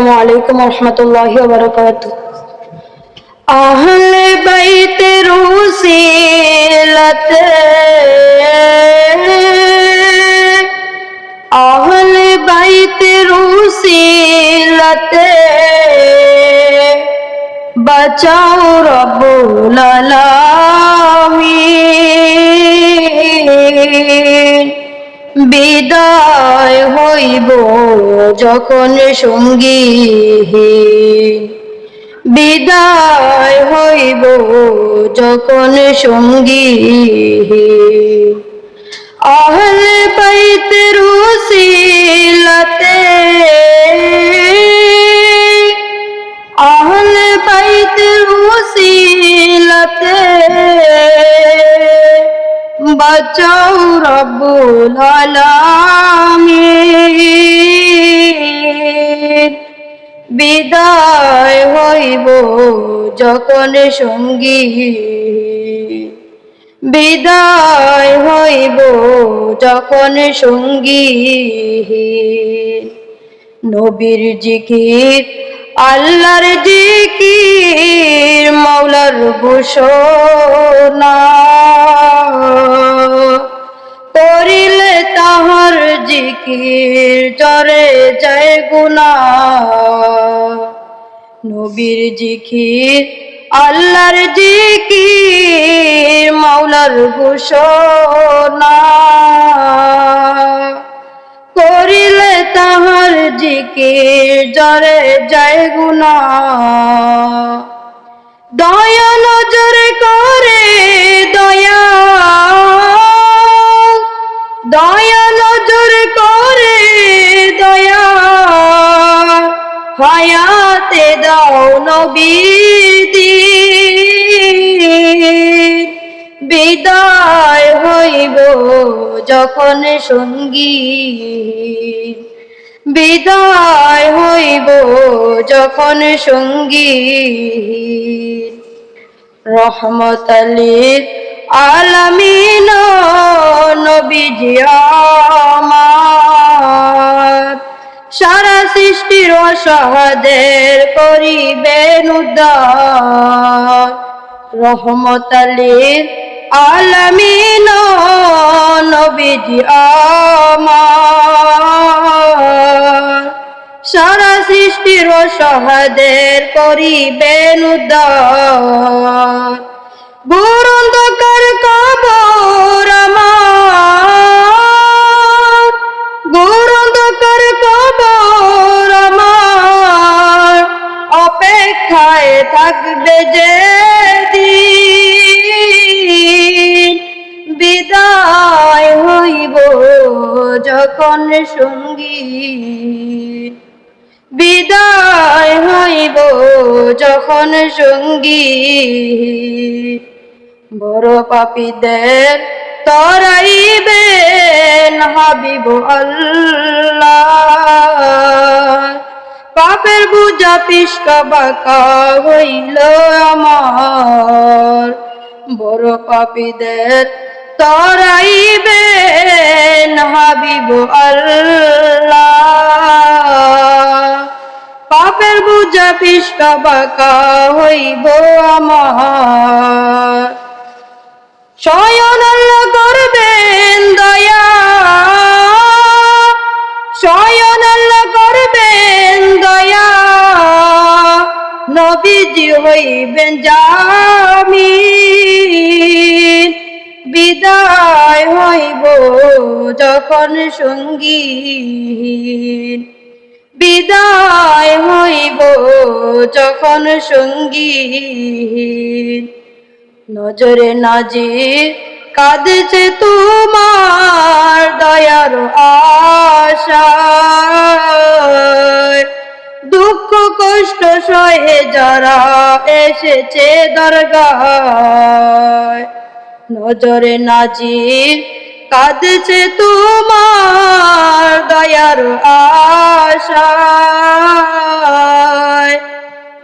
আসসালামু আলাইকুম রহমতুল্লাহি ওবরাকাতু আহলে বাইতে রুসিলতে আহলে বাইতে রুসিলতে বাঁচাও রব্বুল আলামিন। বিদায়। হইব যখন সঙ্গী বিদায় হইব যখন সঙ্গী আহলে বাইতে রুসিলতে। আহলে বাইতে রুসিলতে। বাঁচাও রব্বুল আলামিন। বিদায় হইব যখন সঙ্গী। বিদায় হইব যখন সঙ্গী। নবীর জিকির, আল্লাহর জিকির, মাওলার ঘোষণা। জিকির জরে যায় গুনা। নবীর জিকির, আল্লাহর জিকির, মাওলার ঘোষণা। করিলে তাহার জিকির, জরে যায় গুনা। দয়া নজর দাও বিদায় হইব যখন সঙ্গী। বিদায় হইব যখন সঙ্গী। রহমত আলীর আলামিন নবীজি সারা সৃষ্টির অসহাদের করিবেন উদ্ধার। রহমত আলীর আলামিন, নবীজি আমার। সারা সৃষ্টির অসহাদের করিবেন উদ্ধার। গুরুন্দকার থাকবে যে বিদায় হইব, যখন সঙ্গী বিদায় হইব, যখন সঙ্গী বড় পাপীদের তরাইবেন হাবিব আল্লাহ। পাপের বুঝা পিসকা বাঁকা হইল আমার। বড় পাপীদের তরাইবেন হাবিব পাপের বুঝা পিসকা বাঁকা হইব আমার। শয়ন আল্লাহ যখন সঙ্গী বিদায় হইব যখন সঙ্গী নজরে নাজির কাঁদছে তোমার দয়ার আশা। দুঃখ কষ্ট সহে যারা এসেছে দরগায়। নজরে নাজির কাঁদছে তোমার দয়ার আশা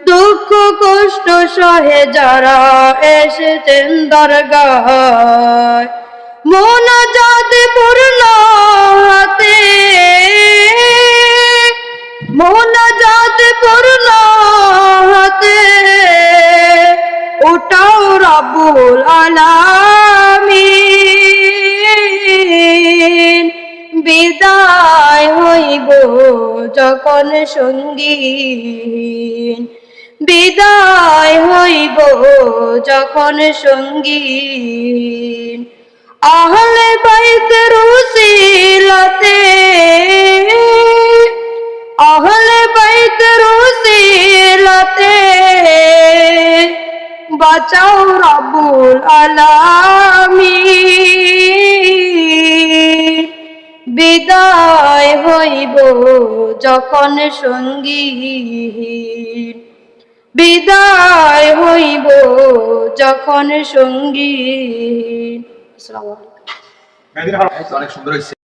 দুঃখ, কষ্ট সহে যারা এসেছেন দরগা মন যাতে পূর্ণ হাতে মোনাজাত পূর্ণ হাতে, ওটাও রাবুল আলা বিদায় হইব যখন সঙ্গীন। বিদায় হইব যখন সঙ্গীন। আহলে বাইতের উসিলাতে আহলে বাইতের উসিলাতে বাঁচাও রাব্বুল আলামিন। বিদায় হইব যখন সঙ্গী। বিদায় হইব যখন সঙ্গী। অনেক সুন্দর হয়েছে।